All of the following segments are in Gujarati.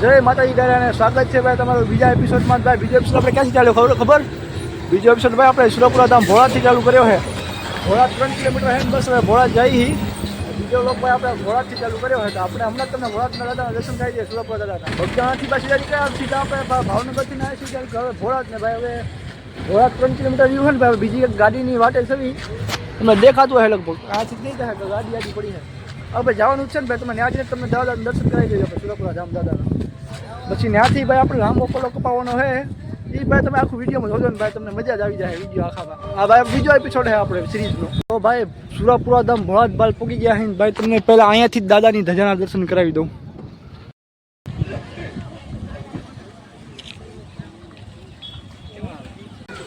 જય માતાજી દાદાને સ્વાગત છે ભાઈ તમારો બીજા એપિસોડમાં ભાઈ, બીજો એપિસોડ આપણે ક્યાંથી ચાલ્યો ખબર ખબર? બીજો એપિસોડ ભાઈ આપણે સુરપુરા ધામ ભોળાથી ચાલુ કર્યો છે. ભોળા ત્રણ કિલોમીટર હે બસ, હવે ભોળા જઈ બીજો લોકો ભાઈ આપણે ભોળાથી ચાલુ કર્યો છે. તો આપણે હમણાં તમને ભોળાના દાદાના દર્શન થાય છે સુરપુરા દાદાના. ભક્તાથી પાછી જાય નીકળ્યા સીધા આપણે ભાવનગરથી ના સીધા હવે ભોળા જ ને ભાઈ હવે ભોળા ત્રણ કિલોમીટર રહ્યું હોય ને ભાઈ બીજી એક ગાડીની વાટે થવી. તમને દેખાતું હોય લગભગ. થાય કે ગાડી આડી પડી છે. હવે જવાનું છે ને ભાઈ, તમે ત્યાં જ તમને દાદા દર્શન કરાવી દેજો આપણે સુરપુરા ધામ દાદાના પછી ત્યાંથી ભાઈ આપણે લાંબો પલો કપાવવાનો હે એ ભાઈ તમે આખું વિડીયોમાં જોજો ને ભાઈ, તમને મજા જ આવી જાય વીડિયો આખામાં. આ ભાઈ બીજો એપિસોડ છે આપણે સિરીઝનો તો ભાઈ સુરપુરા ધામ ભોળાજ બાલ પૂગી ગયા હે ભાઈ, તમને પહેલાં અહીંયાથી જ દાદાની ધજાના દર્શન કરાવી દઉં.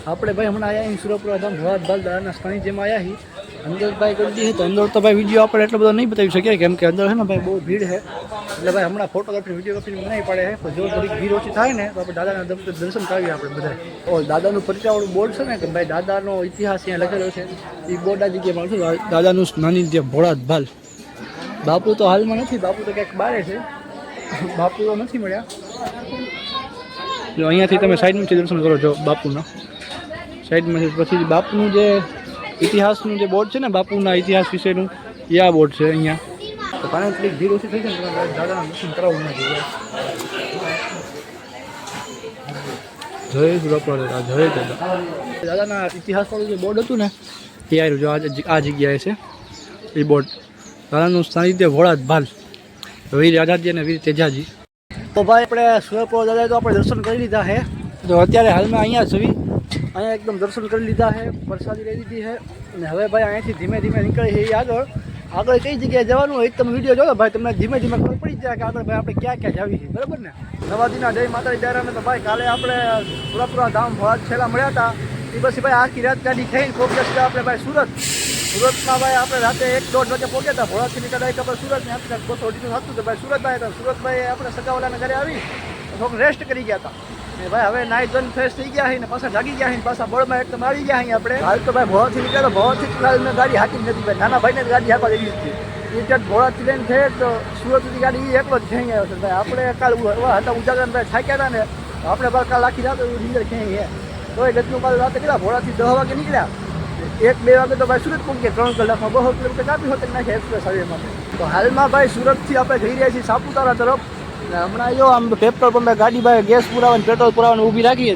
આપણે ભાઈ હમણાં આવ્યા સુરપુરા ધામ ભોળાજ બાલ દાદાના સ્થાનિક જેમાં આવ્યા છીએ. અંદર ભાઈ ગરદી દીધી તો અંદર તો ભાઈ વીડિયો આપણે એટલો બધો નહીં બતાવી શકીએ. કેમ કે અંદર છે ને ભાઈ બહુ ભીડ છે. એટલે ભાઈ હમણાં ફોટોગ્રાફી વિડીયોગ્રાફી બનાવી પડે છે. પણ જો થોડીક ભીડ ઓછી થાય ને, તો આપણે દાદાના દર- દર્શન કરાવીએ આપણે બધા ઓ, દાદાનું પરિચયવાળું બોર્ડ છે ને, કે ભાઈ દાદાનો ઇતિહાસ અહીંયા લખેલો છે. એ બોર્ડ આ જગ્યાએ મળશે. દાદાનું નાની જે ભોળાત ભાલ. બાપુ તો હાલમાં નથી, બાપુ તો ક્યાંક બારે છે. બાપુ તો નથી મળ્યા. જો અહીંયાથી તમે સાઈડમાંથી દર્શન કરો છો બાપુના. સાઈડમાંથી પછી બાપુનું જે ઇતિહાસનું જે બોર્ડ છે ને બાપુના ઇતિહાસ વિશેનું એ આ બોર્ડ છે અહીંયા. તો પાણી થોડીક ભીડ ઓછી થઈ છે ને દાદાના દર્શન કરાવવું જય દાદા દાદા. દાદાના ઇતિહાસવાળું જે બોર્ડ હતું ને એ આવ્યું જો આ જગ્યાએ છે એ બોર્ડ. દાદાનું સાનિધ્ય વોળાદ ભાલ વીર આઝાદી અને વીર તેજાજી. તો ભાઈ આપણે સુરપુર દાદાએ તો આપણે દર્શન કરી લીધા છે તો અત્યારે હાલમાં અહીંયા જવી અહીંયા એકદમ દર્શન કરી લીધા છે, પ્રસાદી લઈ લીધી છે. અને હવે ભાઈ અહીંયાથી ધીમે ધીમે નીકળે છે આગળ. આગળ કઈ જગ્યાએ જવાનું હોય તમે વીડિયો જોયો ભાઈ, તમને ધીમે ધીમે ખબર પડી જાય કે આગળ ભાઈ આપણે ક્યાં ક્યાં જાવી છે. બરાબર ને? નવાદીના જય માતાજી દારાને તો ભાઈ, કાલે આપણે પૂરાપૂરા ધામ ભોળાજ છેલ્લા મળ્યા હતા. એ પછી ભાઈ આખી રાત ગાડી થઈને પહોંચ્યા આપણે ભાઈ સુરત. સુરતમાં ભાઈ આપણે રાતે એક દોઢ વાગે પહોંચ્યા હતા. ભોળાથી નીકળ્યા ખબર આપણે સુરત ને આપણે કોસો હતું તો ભાઈ સુરત આવ્યા હતા સુરતભાઈ આપણે સગાવાલાના ઘરે આવી થોડુંક રેસ્ટ કરી ગયા હતા. ને ભાઈ, હવે નાઈ ધોઈને ફ્રેશ થઈ ગયા છે ને પાછા જાગી ગયા છે ને પાછા બળમાં એકદમ આવી ગયા છે આપણે. હાલ તો ભાઈ ભોળાથી નીકળ્યા ભોળાથી ફિલહાલ મેં ગાડી હાકી નથી ભાઈ. નાના ભાઈને જ ગાડી હાકવા દેવી હતી. એ ત્યાં ભોળાથી લઈને છે તો સુરત સુધી ગાડી ઈ એકલો જ ખેંચી આવ્યો છે. ભાઈ, આપણે કાલ એવા હતા ઉજાગર ભાઈ થાક્યા હતા ને, તો આપણે ભાઈ કાલ આખી રાત નીંદર ખેંચી છે. તો એ ગતનું કાલ રાતે કેટલા ભોળાથી દસ વાગે નીકળ્યા? એક બે વાગે તો ભાઈ સુરત પહોંચીએ ત્રણ કલાકમાં બહુ કિલોમીટર કાપી હોત નાખે એક્સપ્રેસ હાઈવે માટે. તો હાલમાં ભાઈ સુરતથી આપણે જઈ રહ્યા છીએ સાપુતારા તરફ. ને હમણાં જો આમ પેટ્રોલ પંપે ગાડી ભાઈ ગેસ પુરાવાની પેટ્રોલ પુરાવાની ઊભી રાખીએ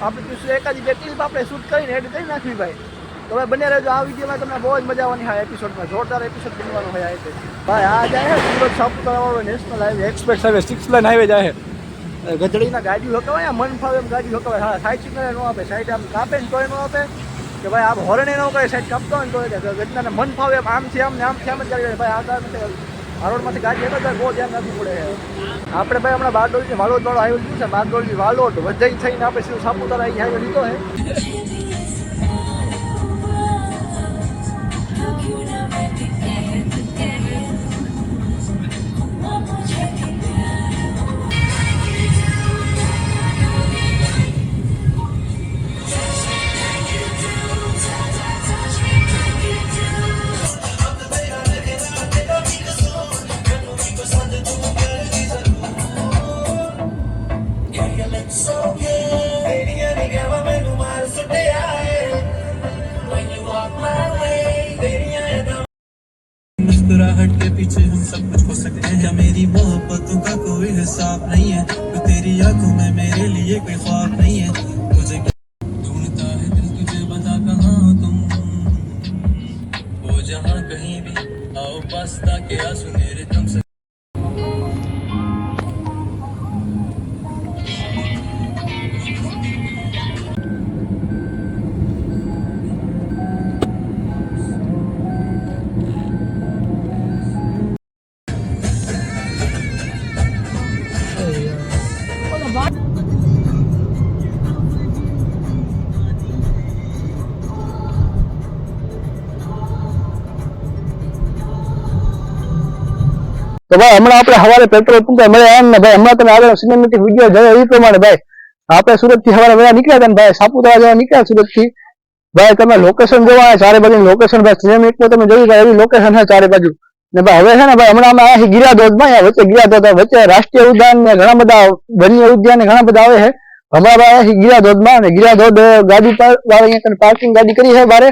આપણે કીધું એકાદી બે ક્લિપ આપણે શૂટ કરીને એડ કરી નાખવી ભાઈ. તો ભાઈ બને રહેજો આ વિડીયોમાં તમને બહુ જ મજા આવવાની હા એપિસોડમાં જોરદાર એપિસોડ બનવાનો હોય આ ભાઈ આ જાય Surat સાપુતારાવાળો national highway express highway six lane highway જાય છે. ગધડીના ગાડી હકવાય મન ફાવે એમ ગાડી હકવાય હા સાઈડ સિગ્નલ ન આપે સાઈડ આમ કાપે ને તોય ન આપે. કે ભાઈ આમ હોરણે ન કરે સાઈડ કાપતો હોય ને તો ગજનાને મન ફાવે આમ છે આમ ને આમ છે આમ જ ગાડી ભાઈ આ ગાડી આ ગાડી હેઠળ જાય, બહુ ધ્યાન નથી પડે. આપણે ભાઈ હમણાં બારડોલી વાલોડ વાળો આવ્યો છે બારડોલી વાલોડ વજાઈ થઈને આપણે સીધું સાપુતારા અહીં હાઈવે લીધો છે. તો ભાઈ, હમણાં આપણે સવારે પેટ્રોલ પંપે મળ્યા એમ ને ભાઈ, હમણાં તમે આગળ સિનેમેટિક વીડિયો જોયો એ પ્રમાણે ભાઈ, આપણે સુરતથી સવારે વહેલા નીકળ્યા હતા ને ભાઈ, સાપુતારા જવા નીકળ્યા સુરતથી ભાઈ, તમે લોકેશન જોવા ચારે બાજુ લોકેશન ભાઈ સિનેમેટિક તમે જોયું ભાઈ એવી લોકેશન છે ચારે બાજુ. ને ભાઈ, હવે છે ને ભાઈ, હમણાં અમે આવ્યા છીએ માં વચ્ચે ગિરાધોધ વચ્ચે રાષ્ટ્રીય ઉદ્યાન ને ઘણા બધા વન્ય ઉદ્યાન ને ઘણા બધા આવે છે. હમણાં આવ્યા છીએ ગિરા ધોધમાં અને ગિરાધોધ ગાડી વાળા અહીંયા પાર્કિંગ ગાડી કરી છે બારે.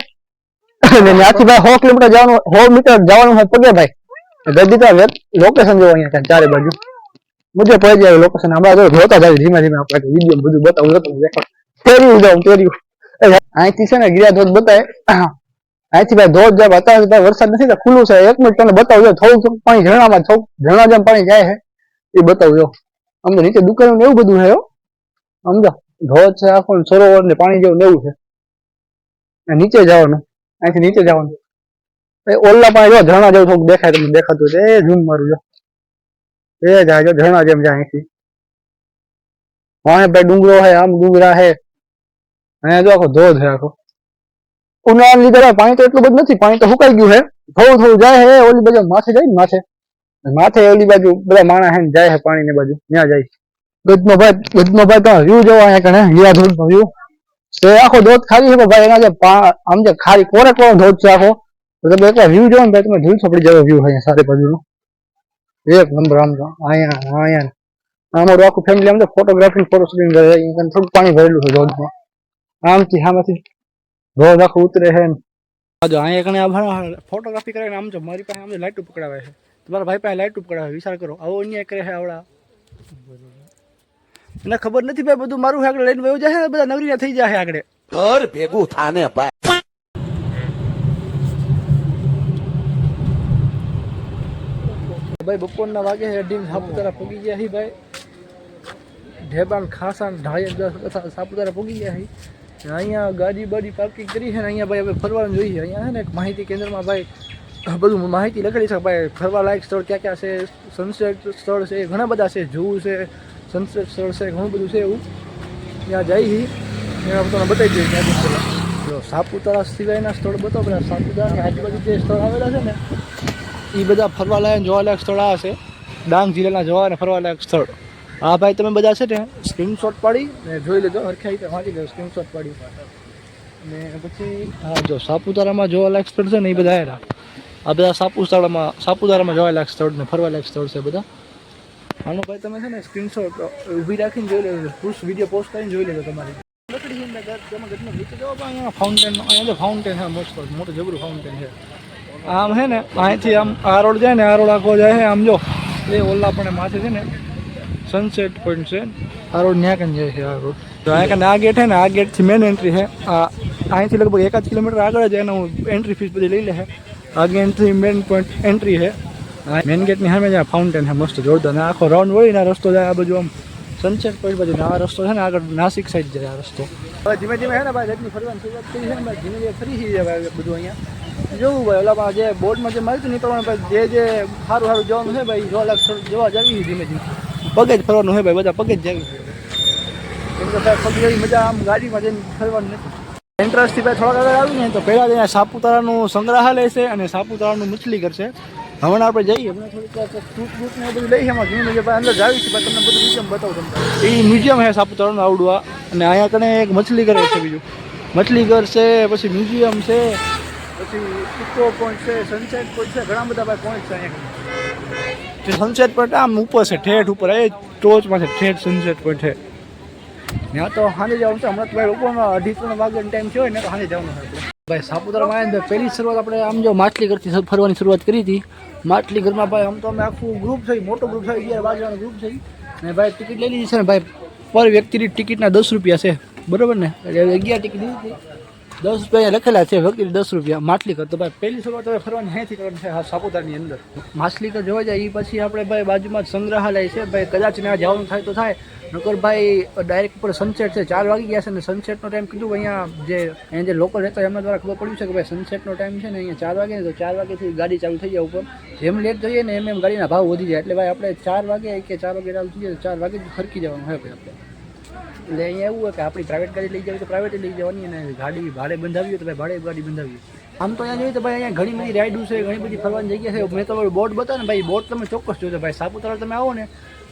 અને ત્યાંથી ભાઈ સો કિલોમીટર જવાનું, સો મીટર જવાનું હોય પગે ભાઈ. ગદી લોકેશન જોવો અહીંયા ચારે બાજુ. મુજબ પડી જાય લોકેશન હમણાં જો જોતા જાય ધીમે ધીમે આપણે વીડિયો બધું બતાવું જો તમને દેખાડ તેર્યું જાઉં તેર્યું અહીંથી છે ને ગિરા ધોધ બતાવે અહીંથી ભાઈ ધોધ જાય અત્યારે ભાઈ વરસાદ નથી તો ખુલ્લું છે. એક મિનિટ તમને બતાવજો થોડું પાણી ઝરણામાં થોડું ઝરણા જેમ પાણી જાય છે, એ બતાવજો તો નીચે દુકાન એવું બધું છે સમજો ધોધ છે, આખો સરોવર ને પાણી જેવું લેવું છે. નીચે જવાનું. અહીંથી નીચે જવાનું. ઓલા પાણી જો ઝરણા જેવું થોડુંક દેખાય તમને દેખાતું હોય તો એ ઝૂમ મારું જો. એ જાય જો ઝરણા જેમ જાય અહીંથી. વાણે ભાઈ ડુંગરો હે, આમ ડુંગરા હે. અહીંયા જો આખો ધોધ છે આખો. ઉનાળાના લીધે ભાઈ પાણી તો એટલું બધું નથી, પાણી તો સુકાઈ ગયું છે થોડું થોડું જાય છે ઓલી બાજુ માથે જાય ને માથે. માથે ઓલી બાજુ બધા માણસ હે ને જાય છે પાણી ની બાજુ, ત્યાં જાય. ગજનો ભાઈ ગજનો ભાઈ તો વ્યૂ જોવા અહીંયા કણે હીરા ધોધ નો વ્યૂ તો એ આખો ધોધ ખાલી છે પણ ભાઈ એના જે પા- આમ જે ખાલી કોરે કોરો ધોધ છે આખો. તો તમે એકવાર વ્યૂ જોવો ને ભાઈ તમે ધૂળ ચોપડી જાવ વ્યૂ અહીંયા સારી બાજુનો. એક નંબર આમ તો અહીંયા અહીંયા. અમારું આખું ફેમિલી આમ તો ફોટોગ્રાફી ફોટો શૂટિંગ કરે અહીંયા થોડું પાણી ભરેલું છે ધોધમાં આમથી આમાંથી ધોધ આખું ઉતરે છે જો અહીંયા કણે આ ફોટોગ્રાફી કરે આમ જો મારી પાસે આમ લાઈટ પકડાવે છે. તમારા ભાઈ પાસે લાઈટ પકડાવે વિચાર કરો. આવો અન્યાય કરે છે આવડા. મને ખબર નથી ભાઈ બધું મારું આગળ લઈને વયું જાય બધા નવરી થઈ જાય આગળ. ઘર ભેગું થાને ભાઈ. ભાઈ, બપોરના વાગે અઢી સાપુતારા પૂગી ગયા હી ભાઈ. ઢેબાન ખાસા ઢાય દસ સાપુતારા પૂગી ગયા હી. અહીંયા ગાડી બાડી પાર્કિંગ કરી છે ને અહીંયા ભાઈ હવે ફરવાનું જોઈએ. અહીંયા છે ને એક માહિતી કેન્દ્રમાં ભાઈ બધું માહિતી લખેલી છે ભાઈ, ફરવા લાયક સ્થળ ક્યાં ક્યાં છે સનસેટ સ્થળ છે ઘણા બધા છે જોવું છે સનસેટ સ્થળ છે, ઘણું બધું છે એવું. ત્યાં જઈ ત્યાં તમને બતાવી દઈએ જો સાપુતારા સિવાયના સ્થળ બતાવો પેલા સાપુતારાની આજુબાજુ જે સ્થળ આવેલા છે ને એ બધા ફરવાલાયક જોવાલાયક સ્થળ આ છે. ડાંગ જિલ્લાના જોવા અને ફરવાલાયક સ્થળ. આ ભાઈ તમે બધા છે ને સ્ક્રીનશોટ પાડી ને જોઈ લેજો, હરખી રીતે વાંચી લેજો, સ્ક્રીનશોટ પાડી. ને પછી હા જો સાપુતારામાં જોવાલાયક સ્થળ છે ને એ બધા આયેલા આ બધા સાપુતારામાં સાપુતારામાં જોવાલાયક સ્થળ ને ફરવાલાયક સ્થળ છે બધા. આનો ભાઈ તમે છે ને સ્ક્રીનશોટ ઊભી રાખીને જોઈ લેજો પુશ વીડિયો પોસ્ટ કરીને જોઈ લેજો તમારી. લકડી છે તમે ઘરમાં નીચે જવા પણ અહીંયા ફાઉન્ટેન અહીંયા ફાઉન્ટેન છે મોસ્ટ મોટું જબરું ફાઉન્ટેન છે. આમ છે ને, અહીંથી આમ આ રોડ જાય ને આ રોડ આખો જાય છે આમ જો. એ ઓલા પણ માથે છે ને સનસેટ પોઈન્ટ છે. આ રોડ ત્યાં કન જાય છે આ રોડ તો અહીંયા કને આ ગેટ છે ને, આ ગેટથી મેન એન્ટ્રી છે આ અહીંથી લગભગ એકાદ કિલોમીટર આગળ જ હું એન્ટ્રી ફીસ બધી લઈ લે છે આ ગેટથી મેન પોઈન્ટ એન્ટ્રી છે મેન ગેટની સામે જ્યાં ફાઉન્ટેન છે મસ્ત જોરદાર. આખો રાઉન્ડ વળીને રસ્તો જાય આ બાજુ આમ. સનસેટ પોઈન્ટ બાજુ આ રસ્તો છે ને આગળ નાસિક સાઈડ જાય આ રસ્તો. હવે ધીમે ધીમે છે ને ભાઈ, જેટલી ફરવાની શરૂઆત કરી છે ને ભાઈ, ધીમે ધીમે ફરી છે ભાઈ બધું અહીંયા. જોવું ભાઈ, ઓલામાં જે બોર્ડમાં જે માર્યું નીકળવાનું ભાઈ, જે જે સારું સારું જવાનું છે ભાઈ જો લાગ જોવા જવી ધીમે ધીમે. પગે જ ફરવાનું છે ભાઈ, બધા પગે જ જવી કેમ કે ભાઈ, પગે જેવી મજા, આમ ગાડીમાં જઈને ફરવાની નથી. એન્ટ્રન્સથી ભાઈ થોડાક આગળ આવીને તો પહેલાં ત્યાં સાપુતારાનું સંગ્રહાલય છે અને સાપુતારાનું મછલી કરશે હમણાં આપણે જઈએ, હમણાં થોડીક ફ્રૂટ ફ્રૂટ ને બધું લઈ એમાં ધીમે ધીમે અંદર જાવી છે તમને બધું મ્યુઝિયમ બતાવું તમને. એ મ્યુઝિયમ છે સાપુતારાનું આવડું આ અને અહીંયા કને એક મછલી ઘર છે બીજું. મછલી ઘર છે, પછી મ્યુઝિયમ છે, પછી ઇકો પોઈન્ટ છે સનસેટ પોઈન્ટ છે, ઘણા બધા ભાઈ પોઈન્ટ છે અહીંયા સનસેટ પોઈન્ટ આમ ઉપર છે, ઠેઠ ઉપર, એ ટોચમાં છે, ઠેઠ સનસેટ પોઈન્ટ છે. ત્યાં તો સાંજે જવાનું છે, હમણાં તો ભાઈ લોકોનો અઢી, ત્રણ વાગ્યાનો ટાઈમ થયો હોય ને, તો સાંજે જવાનું છે ભાઈ સાપુતારામાં આવીને પહેલી શરૂઆત આપણે આમ જો માછલી ઘરથી ફરવાની શરૂઆત કરી હતી. માછલી ઘરમાં ભાઈ આમ તો અમે આખું ગ્રુપ છે મોટો ગ્રુપ છે અગિયાર બાર ગ્રુપ છે અને ભાઈ ટિકિટ લઈ લીધી છે ને ભાઈ, પર વ્યક્તિની ટિકિટના દસ રૂપિયા છે. બરોબર ને? એટલે અગિયાર ટિકિટ લીધી હતી. દસ રૂપિયા લખેલા છે, વકીલ દસ રૂપિયા. માછલી કર તો ભાઈ પહેલી શરૂઆત હવે ફરવાની અહીંથી કરવાની છે સાપુતારાની અંદર. માછલી કર જોવા જાય એ પછી આપણે ભાઈ બાજુમાં સંગ્રહાલય છે, ભાઈ કદાચ ત્યાં જવાનું થાય તો થાય. નકર ભાઈ ડાયરેક્ટ ઉપર સનસેટ છે, ચાર વાગી ગયા છે અને સનસેટનો ટાઈમ કીધું અહીંયા જે અહીંયા જે લોકો રહેતા એમના દ્વારા ખબર પડ્યું છે કે ભાઈ સનસેટનો ટાઈમ છે ને અહીંયા ચાર વાગે તો ચાર વાગેથી ગાડી ચાલુ થઈ જાય ઉપર. જેમ લેટ જઈએ ને એમ એમ ગાડીના ભાવ વધી જાય. એટલે ભાઈ આપણે ચાર વાગે કે ચાર વાગે ચાલુ થઈ જાય તો ચાર વાગે જ ફરકી જવાનું હોય ભાઈ આપણે. એટલે અહીંયા એવું હોય કે આપણી પ્રાઇવેટ ગાડી લઈ જવી તો પ્રાઇવેટ લઈ જવાની અને ગાડી ભાડે બંધાવી હોય તો ભાઈ ભાડે ગાડી બંધાવી આમ તો અહીંયા જોઈએ તો ભાઈ અહીંયા ઘણી બધી રાઇડું છે ઘણી બધી ફરવાની જગ્યા છે. મેં તમારું બોર્ડ બતાવે ને ભાઈ બોર્ડ તમે ચોક્કસ જોજો ભાઈ. સાપુતારા તમે આવો ને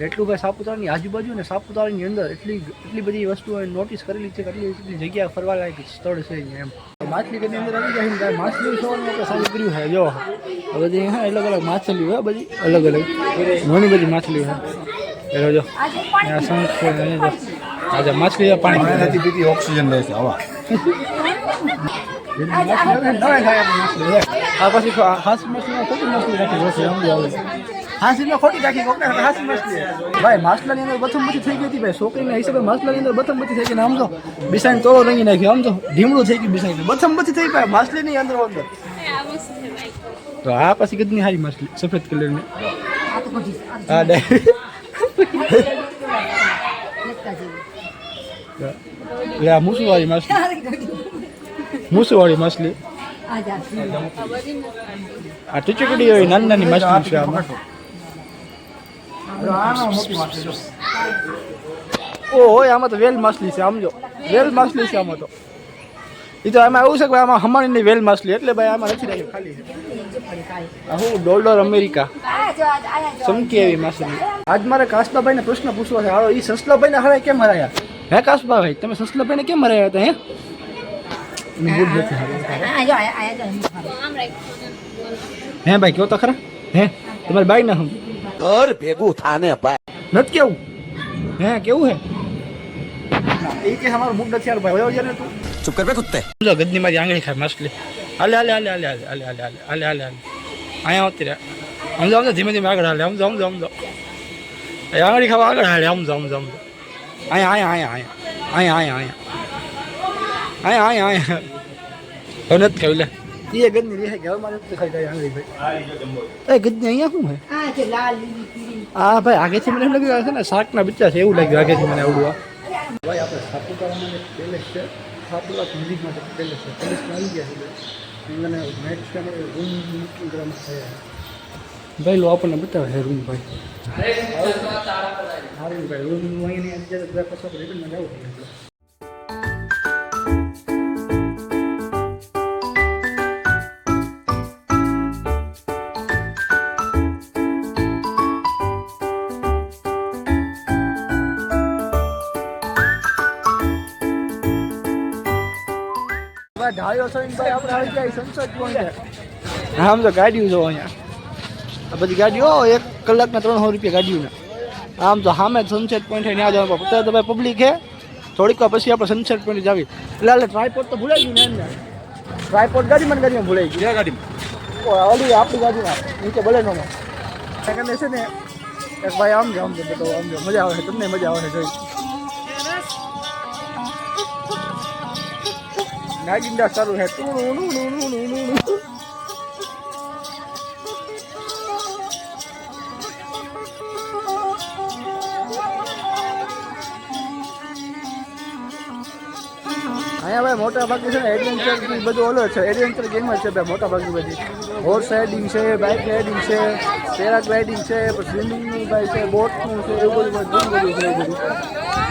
એટલું ભાઈ સાપુતારાની આજુબાજુ ને સાપુતારાની અંદર એટલી એટલી બધી વસ્તુઓ નોટિસ કરેલી છે એટલી એટલી જગ્યા ફરવા લાયક સ્થળ છે એમ. માછલી કરી અંદર આવી જાય ને ત્યારે માછલી સવારનું સારું કર્યું છે જો બધી હા અલગ અલગ માછલીઓ હોય બધી અલગ અલગ. ઘણી બધી માછલીઓ હોય. એટલે જો. શંખ છે આજે માછલી પાણી નથી. પીતી ઓક્સિજન રહે છે હવા. આ પછી હાંસી ખોટી માછલી રાખી જોશે સમજી આવે. હાંસીમાં ખોટી રાખી કોકને હાંસી માછલી ભાઈ માછલાની અંદર બથમ બધી થઈ ગઈ હતી ભાઈ છોકરીના હિસાબે માછલાની અંદર બથમ બધી થઈ ગઈ ને આમ તો બિસાઈને તોલો રંગી નાખ્યો આમ તો ઢીમડું થઈ ગયું બિસાઈને. બથમ બધી થઈ ભાઈ માછલીની અંદર અંદર. તો આ પછી ગદની હારી માછલી સફેદ કલરની. આ એટલે આ માછલી. મૂસુવાળી માછલી. આ ટીચકડી હોય નાની નાની માછલી છે આમાં. ઓ હોય આમાં તો વેલ માછલી છે, આમ જો. વેલ માછલી છે આમાં તો. એ તો આમાં એવું છે કે આમાં હમાણીની વેલ માછલી, એટલે ભાઈ આમાં નથી રાખ્યું ખાલી હું ડોલર અમેરિકા? ચમકી એવી માછલી. આજ મારે કાસબાભાઈને પ્રશ્ન પૂછવો છે, હાલો એ સસલાભાઈને હરાય કેમ હરાયા? હે કાસબાભાઈ તમે સસલાભાઈને કેમ હરાયા હતા હે એનું મૂડ નથી હારું. હે ભાઈ કયો તો ખરા હે તમારી બાઈ ના હમ ઘર ભેગું થાને ભાઈ નથી કેવું હે કેવું હે એ કે અમારું મૂડ નથી હારું ભાઈ વયો જાય તું ચૂપ કર બે કુત્તે જો ગદની મારી આંગળી ખાય માછલી હાલે હાલે હાલે હાલે હાલે હાલે હાલે હાલે હાલે હાલે હાલે અહીંયા આવતી રહે સમજો સમજો ધીમે ધીમે આગળ હાલે સમજો સમજો સમજો એ આંગળી ખાવા આગળ હાલે સમજો સમજો સમજો અહીંયા અહીંયા અહીંયા અહીંયા. અહીંયા અહીંયા અહીંયા. હવે નથી ખાયું લે. એ ગદની લે કે હવે મારે નથી ખાઈ જાય એ ગદની અહીંયા શું હે હા ભાઈ આગેથી મને એમ લાગ્યું છે ને શાકના બચ્ચા છે એવું લાગ્યું આગેથી મને આવડું ભાઈ આપણે સાપુતારામાં પેલેસ છે. સાપુતારા મંદિરમાં પેલેસ છે. પેલેસમાં આવી ગયા છે. મને નેક્સ્ટ ટાઈમ રૂમ બુકિંગ કરવામાં થયા ભાઈ લો આપણને બતાવે છે રૂમ ભાઈ સારું ભાઈ રૂમ અહીંયાની અત્યારે બધા રિટર્નમાં જવું પડે ભાઈ ઢાળ્યો છો ભાઈ આપણે આવી જાય સંસદ પોઈન્ટ આમ તો ગાડીઓ જો અહીંયા. આ બધી ગાડીઓ એક કલાકના ત્રણસો રૂપિયા ગાડીઓના. આમ તો સામે સનસેટ પોઈન્ટ ત્યાં જવાનું. અત્યારે તો ભાઈ પબ્લિક છે. થોડીક વાર પછી આપણે સનસેટ પોઈન્ટ જાવી એટલે એટલે ટ્રાયપોડ તો ભૂલાઈ ગયું ને એમને. ટ્રાયપોડ ગાડીમાં ને ગાડીમાં ભૂલાઈ ગયું ગાડીમાં? ઓલી આપણી ગાડીમાં નીચે બલેનોમાં. સેકન્ડ છે ને એક ભાઈ આમ જો આમ જો બધો આમ જો. મજા આવે છે તમને મજા આવે છે. જોઈ નાગિંદા સારું છે. ટુ અહીંયા ભાઈ મોટા ભાગની છે ને એડવેન્ચર બધું ઓલો છે. એડવેન્ચર ગેમ જ છે ભાઈ મોટા ભાગની બધી. હોર્સ રાઇડિંગ છે બાઇક રાઇડિંગ છે પેરાગ્લાઇડિંગ છે સ્વિમિંગનું ભાઈ છે બોટનું છે, એવું બધું બધું બધું છે બધું.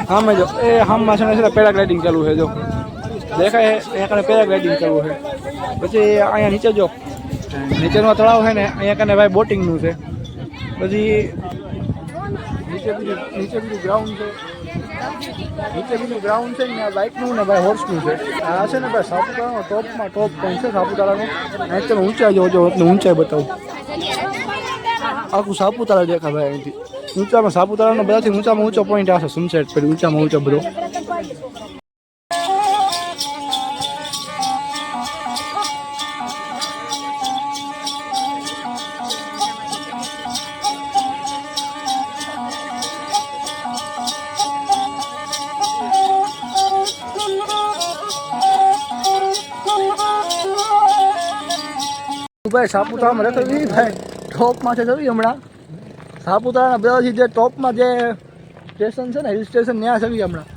હા મેં જો, એ હામમાં છે ને પેરાગ્લાઇડિંગ ચાલુ છે, જો. દેખાય અહીંયા કને પેરાગ્લાઇડિંગ ચાલુ છે. પછી અહીંયા નીચે જો, નીચેનો તળાવ છે ને, અહીંયા કને ભાઈ બોટિંગનું છે. પછી નીચે બીજું નીચે બીજું ગ્રાઉન્ડ છે. નીચે બીજું ગ્રાઉન્ડ છે ને બાઇકનું ને ભાઈ હોર્સનું છે. આ છે ને ભાઈ સાપુતારાનો ટોપમાં ટોપ પોઈન્ટ છે સાપુતારાનો. અહીં તમે ઊંચાઈ જોવો જો એટલે ઊંચાઈ બતાવું. આખું સાપુતારા દેખાય ભાઈ અહીંથી. ઊંચામાં સાપુતારાનો બધાથી ઊંચામાં ઊંચો પોઈન્ટ આ છે પછી ઊંચામાં ઊંચો બધો. સાપુતારામાં રહેતો એ ભાઈ ટોપમાં છે જવી હમણાં. સાપુતારાના બધાથી જે ટોપમાં જે સ્ટેશન છે ને હિલ સ્ટેશન ત્યાં છે હમણાં.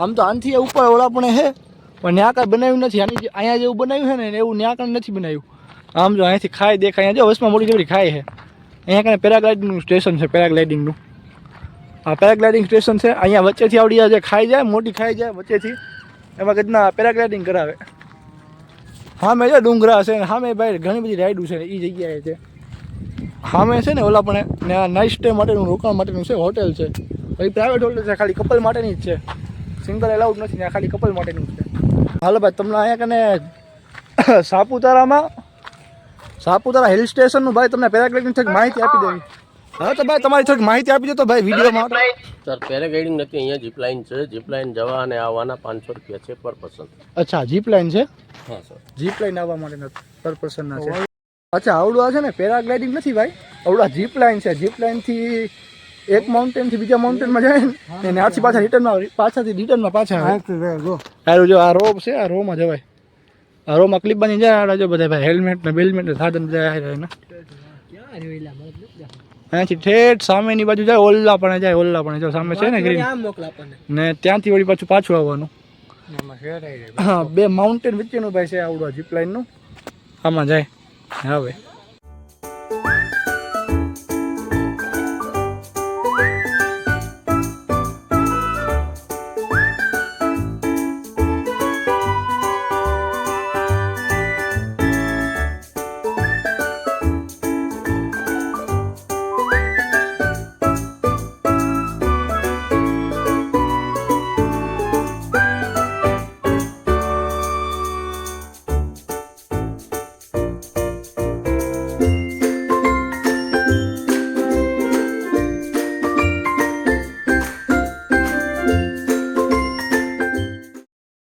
આમ તો આનથી ઉપર ઓલા પણ છે, પણ ત્યાં કાંઈ બનાવ્યું નથી. આની અહીંયા જેવું બનાવ્યું છે ને એવું ત્યાં કાંઈ નથી બનાવ્યું. આમ જો અહીંયાથી ખાય દેખાય, અહીંયા જો વસમાં મોટી જેવડી ખાય છે. અહીંયા કાંઈ પેરાગ્લાઇડિંગનું સ્ટેશન છે પેરાગ્લાઇડિંગનું આ પેરાગ્લાઇડિંગ સ્ટેશન છે, અહીંયા વચ્ચેથી આવડી જે ખાઈ જાય, મોટી ખાઈ જાય વચ્ચેથી, એમાં કદના પેરાગ્લાઇડિંગ કરાવે. સામે છે ડુંગરા છે ને સામે ભાઈ ઘણી બધી રાઈડું છે એ જગ્યાએ છે. સામે છે ને ઓલા પણ ને નાઇટ સ્ટે માટેનું, રોકાણ માટેનું છે હોટેલ છે. ભાઈ પ્રાઇવેટ હોટેલ છે, ખાલી કપલ માટેની જ છે. સિંગલ એલાઉડ નથી ને ખાલી કપલ માટેનું છે. હાલો ભાઈ, તમને અહીંયા કને સાપુતારામાં, સાપુતારા હિલ સ્ટેશનનું ભાઈ તમને પેરાગ્લાઇડિંગ થઈ માહિતી આપી દેવી. હા તો ભાઈ તમારી થોડીક માહિતી આપી દો તો ભાઈ વિડીયોમાં સર પેરાગ્લાઇડિંગ નથી અહીંયા જીપલાઇન છે. જીપ લાઇન જવા અને આવવાના પાંચસો રૂપિયા છે પર પર્સન અચ્છા જીપ લાઇન છે? હા સર. જીપ લાઇન આવવા માટે પર પર્સનના છે. અચ્છા આવડું આ છે ને પેરાગ્લાઇડિંગ નથી ભાઈ? આવડું આ જીપ લાઇન છે. જીપ લાઇનથી એક માઉન્ટેનથી બીજા માઉન્ટેનમાં જાય ને અને આછી પાછા રિટર્ન રિટર્નમાં પાછાથી રિટર્નમાં પાછા આવે. જો. આ રો છે આ રોમાં જવાય. આ રોમાં ક્લિપ બની જાય આ જો બધા ભાઈ હેલ્મેટ ને બેલ્મેટ ને સાધન બધા રહ્યા ને અહીંયાથી ઠેઠ સામેની બાજુ જાય ઓલ્લા પણ જાય ઓલ્લા પણ જો સામે છે ને ગ્રીન ને ત્યાંથી વળી પાછું પાછું આવવાનું. હા બે માઉન્ટેન વચ્ચેનું ભાઈ છે આવડું જીપલાઇનનું આમાં જાય. હવે.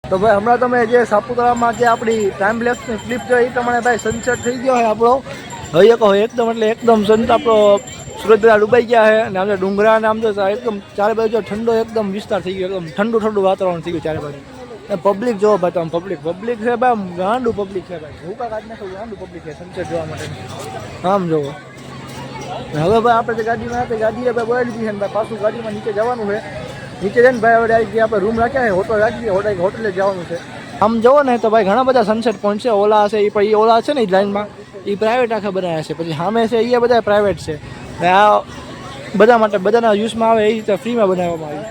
તો ભાઈ, હમણાં તમે જે સાપુતારામાં જે આપણી ટાઈમ લેપ્સની ક્લિપ જોઈ, એ પ્રમાણે ભાઈ સનસેટ થઈ ગયો હોય આપણો. હવે કહો, એકદમ એટલે એકદમ સંત આપણો સુરત બધા ડૂબાઈ ગયા છે અને આમ ડુંગરા અને આમ તો એકદમ ચારે બાજુ ઠંડો એકદમ વિસ્તાર થઈ ગયો, એકદમ ઠંડુ ઠંડુ વાતાવરણ થઈ ગયું ચારે બાજુ. પબ્લિક જોવો ભાઈ તમે પબ્લિક પબ્લિક છે ભાઈ ગાંડું પબ્લિક છે ભાઈ. હું કાંક આજને ગાંડું પબ્લિક છે સનસેટ જોવા માટે. આમ જોવો. હવે ભાઈ, આપણે જે ગાડીમાં હતી ગાડીએ ભાઈ બોલાવી દીધી છે ને ભાઈ, પાછું ગાડીમાં નીચે જવાનું છે. નીચે જઈને ભાઈ હવે આવી જે આપણે રૂમ રાખ્યા છે હોટલ રાખી હોટલ હોટલે જવાનું છે. આમ જુઓ ને તો ભાઈ ઘણા બધા સનસેટ પોઈન્ટ છે ઓલા છે એ પણ એ ઓલા છે ને એ લાઈનમાં એ પ્રાઇવેટ આખા બનાવ્યા છે પછી સામે છે એ બધા પ્રાઇવેટ છે. ને આ બધા માટે બધાના યુઝમાં આવે એ રીતે ફ્રીમાં બનાવવામાં આવી.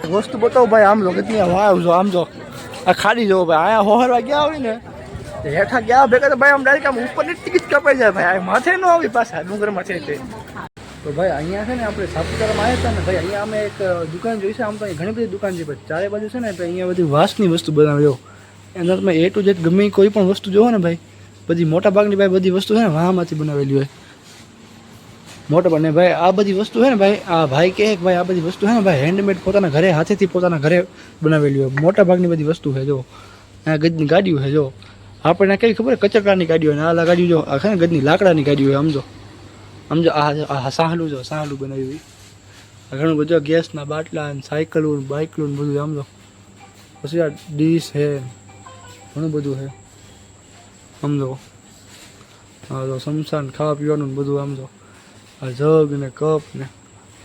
છે વસ્તુ બતાવો ભાઈ આમ જો કેટલી વાવ જો આમ જો. આ ખાલી જવો ભાઈ અહીંયા હોહરવા ગયા હોય ને હેઠા ગયા ભેગા તો ભાઈ આમ ડાયરેક્ટ આમ ઉપરની ટિકિટ કપાઈ જાય ભાઈ આ માથે ન આવી પાછા ડુંગર છે તે ભાઈ અહીંયા છે ને આપણે સાપુતારામાં આવ્યા હતા ને ભાઈ અહીંયા અમે એક દુકાન જોઈ છે, આમ તો ઘણી બધી દુકાન છે ભાઈ ચારે બાજુ છે ને ભાઈ અહીંયા બધી વાસની વસ્તુ બનાવી. જો એના તમે એ ટુ જેડ ગમે કોઈ પણ વસ્તુ જોવો ને ભાઈ, બધી મોટા ભાગની ભાઈ બધી વસ્તુ છે ને વાહમાંથી બનાવેલી હોય. મોટા ભાગને ભાઈ આ બધી વસ્તુ છે ને ભાઈ, આ ભાઈ કહે ભાઈ આ બધી વસ્તુ છે ને ભાઈ હેન્ડમેડ પોતાના ઘરે, હાથેથી પોતાના ઘરે બનાવેલી હોય. મોટા ભાગની બધી વસ્તુ છે, જો. આ ગજની ગાડીઓ છે, જો. આપણને કઈ ખબર? કચરકાની ગાડીઓ હોય ને આ ગાડીઓ, જો. આ ને ગજની લાકડાની ગાડીઓ હોય સમજો સમજો, આ સાહલું જો, સાહલું બનાવ્યું ઘણું બધું ગેસના બાટલા ને સાયકલું બાઇકલું બધું, સમજો. પછી આ ડીશ છે ઘણું બધું છે સમજો. હા તો સમસાન ખાવા પીવાનું બધું, સમજો. આ જગ ને કપ ને,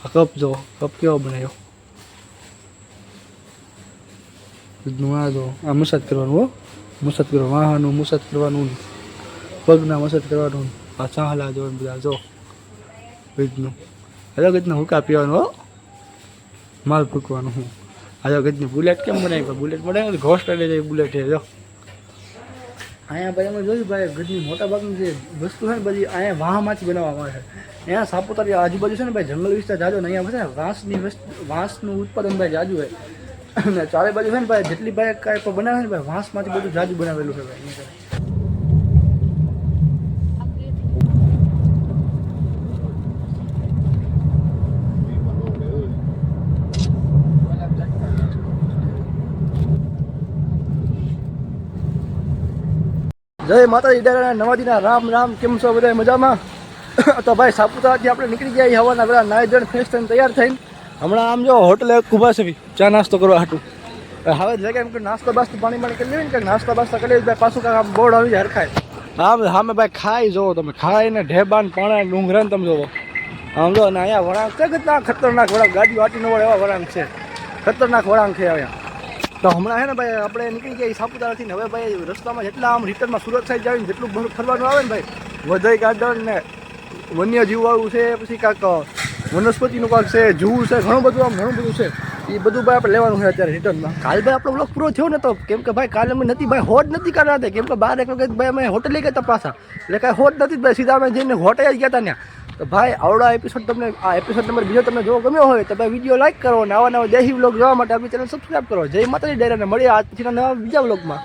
આ કપ જો, કપ કેવો બનાવ્યો? દૂધનું આ જો, આ મસાજ કરવાનું હો. મસાજ કરવાનું વાહનનું મસાજ કરવાનું પગના મસાજ કરવાનું આ ચાહલા જો બધા જો. ગજનું અલગ રીતનું હુકા પીવાનું, હો. માલ ફૂંકવાનું હું. આ રીતની બુલેટ કેમ બનાવી? બુલેટ બનાવી ઘોસ્ટ અને બુલેટ છે જો. અહીંયા ભાઈ અમે જોયું ભાઈ ગજની મોટા ભાગની જે વસ્તુ છે ને બધી અહીંયા વાહમાંથી બનાવવામાં આવે છે. અહીંયા સાપુતારી આજુબાજુ છે ને ભાઈ, જંગલ વિસ્તાર જાજો ને અહીંયા છે વાંસની વસ્તુ, વાંસનું ઉત્પાદન ભાઈ જાજુ હોય. અને ચારે બાજુ છે ને ભાઈ, જેટલી ભાઈ કાંઈ પણ બનાવે ને ભાઈ, વાંસમાંથી બધું જાજુ બનાવેલું છે ભાઈ. જય માતાજી ડેરા નવાજીના રામ રામ, કેમ છો બધા મજામાં? તો ભાઈ, સાપુતારાથી આપણે નીકળી ગયા હવાના બધા નાઈ જણ ફ્રેશ થઈને તૈયાર થઈને. હમણાં આમ જો હોટલે ઊભા છે ચા નાસ્તો કરવા હાટું. હવે જગ્યા એમ કે નાસ્તો બાસ્તો પાણી પાણી કરી લેવી ને કે નાસ્તો બાસ્તો કરી ભાઈ, પાછું કાંઈક આમ બોર્ડ આવી જાય, હરખાય. હા હા, મેં ભાઈ, ખાઈ જોવો તમે, ખાઈને ને પાણા ડુંગરા ને તમે જોવો. આમ જો ને અહીંયા વળાંક છે ખતરનાક વળાંક, ગાડી વાટી નો એવા વળાંક છે. ખતરનાક વળાંક છે અહીંયા. તો હમણાં હે ને ભાઈ આપણે નીકળી ગયા સાપુતારાથી ને હવે ભાઈ રસ્તામાં જેટલા આમ રિટર્નમાં સુરત સાઈડ જાય ને જેટલું બધું ફરવાનું આવે ને ભાઈ, વધઈ ગાર્ડન ને વન્ય જીવવાળું છે, પછી કાંક વનસ્પતિનું કાંક છે જૂ છે, ઘણું બધું આમ, ઘણું બધું છે. એ બધું ભાઈ આપણે લેવાનું છે અત્યારે રિટર્નમાં. કાલ ભાઈ આપણો બ્લોક પૂરો થયો ને તો કેમ કે ભાઈ કાલે અમે નથી, ભાઈ હોટ નથી કરતા કેમ કે બાર એક વખત ભાઈ અમે હોટલે ગયા હતા પાછા. એટલે કાંઈ હોટ નથી ભાઈ. સીધા અમે જઈને હોટે જ ગયા હતા ત્યાં. તો ભાઈ, આવડા એપિસોડ તમને, આ એપિસોડ નંબર બીજો તમને જોવો ગમ્યો હોય તો ભાઈ વીડિયો લાઈક કરો અને આવા નવા દેહી વ્લોગ જોવા માટે આપણી ચેનલ સબસ્ક્રાઈબ કરો. જય માતાજી, ડેરાને મળીએ આ પછીના નવા બીજા વ્લોગમાં